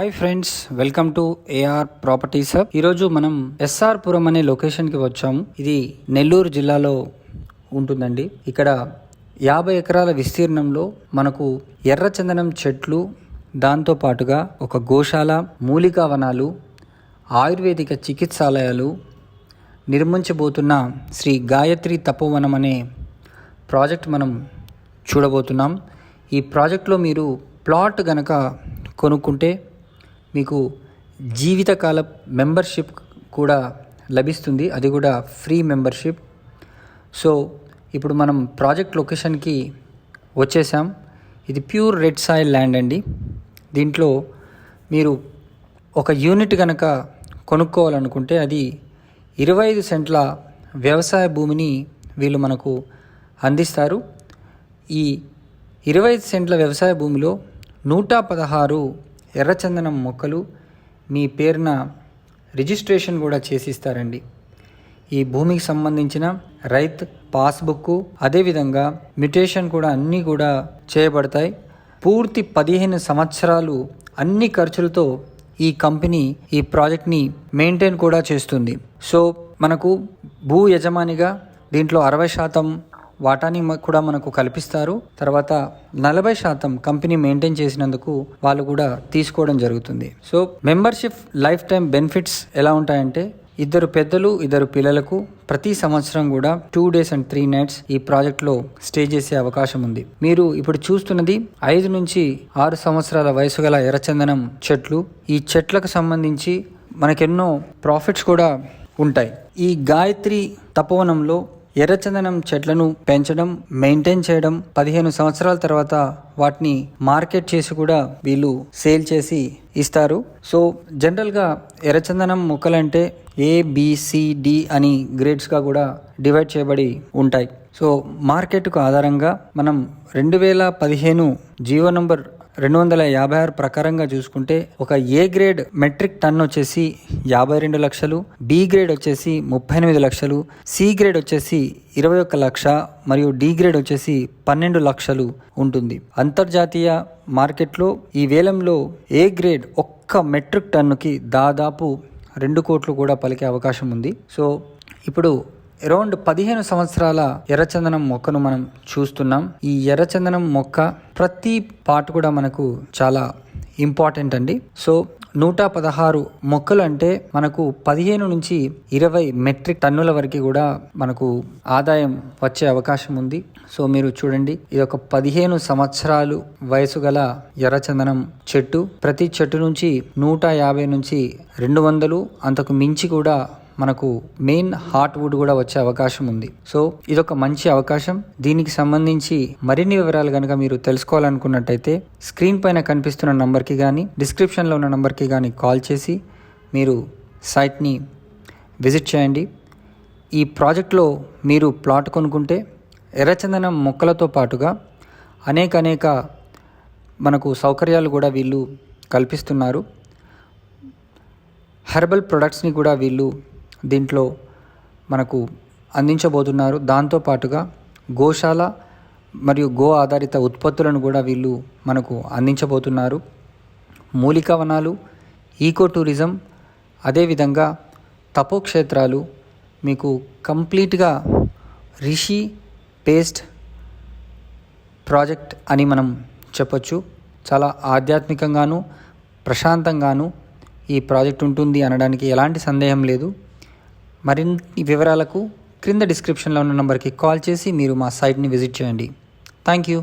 Hi friends welcome to AR properties hub ఈరోజు మనం SR పురం అనే లొకేషన్కి వచ్చాము. ఇది నెల్లూరు జిల్లాలో ఉంటుందండి. ఇక్కడ యాభై ఎకరాల విస్తీర్ణంలో మనకు ఎర్రచందనం చెట్లు దాంతో పాటుగా ఒక గోశాల మూలికా వనాలు ఆయుర్వేదిక చికిత్సాలయాలు నిర్మించబోతున్న శ్రీ గాయత్రి తపోవనం అనే ప్రాజెక్ట్ మనం చూడబోతున్నాం. ఈ ప్రాజెక్ట్లో మీరు ప్లాట్ గనక కొనుక్కుంటే మీకు జీవితకాల మెంబర్షిప్ కూడా లభిస్తుంది. అది కూడా ఫ్రీ మెంబర్షిప్. సో ఇప్పుడు మనం ప్రాజెక్ట్ లొకేషన్కి వచ్చేసాం. ఇది ప్యూర్ రెడ్ సాయిల్ ల్యాండ్ అండి. దీంట్లో మీరు ఒక యూనిట్ కనుక కొనుక్కోవాలనుకుంటే అది ఇరవై ఐదు సెంట్ల వ్యవసాయ భూమిని వీళ్ళు మనకు అందిస్తారు. ఈ ఇరవై ఐదు సెంట్ల వ్యవసాయ భూమిలో నూట పదహారు ఎర్రచందనం మొక్కలు మీ పేరున రిజిస్ట్రేషన్ కూడా చేసిస్తారండి. ఈ భూమికి సంబంధించిన రైత్ పాస్బుక్ అదేవిధంగా మ్యుటేషన్ కూడా అన్నీ కూడా చేయబడతాయి. పూర్తి పదిహేను సంవత్సరాలు అన్ని ఖర్చులతో ఈ కంపెనీ ఈ ప్రాజెక్ట్ని మెయింటైన్ కూడా చేస్తుంది. సో మనకు భూ యజమానిగా దీంట్లో అరవై శాతం వాటాని కూడా మనకు కల్పిస్తారు. తర్వాత నలభై శాతం కంపెనీ మెయింటైన్ చేసినందుకు వాళ్ళు కూడా తీసుకోవడం జరుగుతుంది. So membership life time benefits ఎలా ఉంటాయంటే ఇద్దరు పెద్దలు ఇద్దరు పిల్లలకు ప్రతి సంవత్సరం కూడా two days and three nights ఈ ప్రాజెక్ట్లో స్టే చేసే అవకాశం ఉంది. మీరు ఇప్పుడు చూస్తున్నది ఐదు నుంచి ఆరు సంవత్సరాల వయసు గల ఎర్రచందనం చెట్లు. ఈ చెట్లకు సంబంధించి మనకెన్నో ప్రాఫిట్స్ కూడా ఉంటాయి. ఈ గాయత్రి తపోవనంలో ఎర్రచందనం చెట్లను పెంచడం మెయింటైన్ చేయడం పదిహేను సంవత్సరాల తర్వాత వాటిని మార్కెట్ చేసి కూడా వీళ్ళు సేల్ చేసి ఇస్తారు. సో జనరల్గా ఎర్రచందనం మొక్కలంటే ఏ అని గ్రేడ్స్గా కూడా డివైడ్ చేయబడి ఉంటాయి. సో మార్కెట్కు ఆధారంగా మనం రెండు వేల పదిహేను జీవో నంబర్ రెండు వందల యాభై ఆరు ప్రకారంగా చూసుకుంటే ఒక ఏ గ్రేడ్ మెట్రిక్ టన్ వచ్చేసి యాభై రెండు లక్షలు బి గ్రేడ్ వచ్చేసి ముప్పై ఎనిమిది లక్షలు సి గ్రేడ్ వచ్చేసి ఇరవై ఒక్క లక్ష మరియు డి గ్రేడ్ వచ్చేసి పన్నెండు లక్షలు ఉంటుంది. అంతర్జాతీయ మార్కెట్లో ఈ వేలంలో ఏ గ్రేడ్ ఒక్క మెట్రిక్ టన్నుకి దాదాపు రెండు కోట్లు కూడా పలికే అవకాశం ఉంది. సో ఇప్పుడు అరౌండ్ పదిహేను సంవత్సరాల ఎర్రచందనం మొక్కను మనం చూస్తున్నాం. ఈ ఎర్రచందనం మొక్క ప్రతి పార్ట్ కూడా మనకు చాలా ఇంపార్టెంట్ అండి. సో నూట పదహారు మొక్కలు అంటే మనకు పదిహేను నుంచి ఇరవై మెట్రిక్ టన్నుల వరకు కూడా మనకు ఆదాయం వచ్చే అవకాశం ఉంది. సో మీరు చూడండి ఇది ఒక పదిహేను సంవత్సరాలు వయసు గల ఎర్రచందనం చెట్టు. ప్రతి చెట్టు నుంచి నూట యాభై నుంచి రెండు వందలు అంతకు మించి కూడా మనకు మెయిన్ హార్ట్ వుడ్ కూడా వచ్చే అవకాశం ఉంది. సో ఇదొక మంచి అవకాశం. దీనికి సంబంధించి మరిన్ని వివరాలు కనుక మీరు తెలుసుకోవాలనుకున్నట్టయితే స్క్రీన్ పైన కనిపిస్తున్న నంబర్కి కానీ డిస్క్రిప్షన్లో ఉన్న నంబర్కి కానీ కాల్ చేసి మీరు సైట్ని విజిట్ చేయండి. ఈ ప్రాజెక్ట్లో మీరు ప్లాట్ కొనుక్కుంటే ఎర్రచందనం మొక్కలతో పాటుగా అనేక అనేక మనకు సౌకర్యాలు కూడా వీళ్ళు కల్పిస్తున్నారు. హెర్బల్ ప్రొడక్ట్స్ని కూడా వీళ్ళు దీంట్లో మనకు అందించబోతున్నారు. దాంతో పాటుగా గోశాల మరియు గో ఆధారిత ఉత్పత్తులను కూడా వీళ్ళు మనకు అందించబోతున్నారు. మూలిక వనాలు ఈకో టూరిజం అదేవిధంగా తపోక్షేత్రాలు మీకు కంప్లీట్గా రిషి పేస్ట్ ప్రాజెక్ట్ అని మనం చెప్పొచ్చు. చాలా ఆధ్యాత్మికంగాను ప్రశాంతంగాను ఈ ప్రాజెక్ట్ ఉంటుంది అనడానికి ఎలాంటి సందేహం లేదు. మరిన్ని వివరాలకు క్రింద డిస్క్రిప్షన్లో ఉన్న నంబర్కి కాల్ చేసి మీరు మా సైట్ని విజిట్ చేయండి. Thank you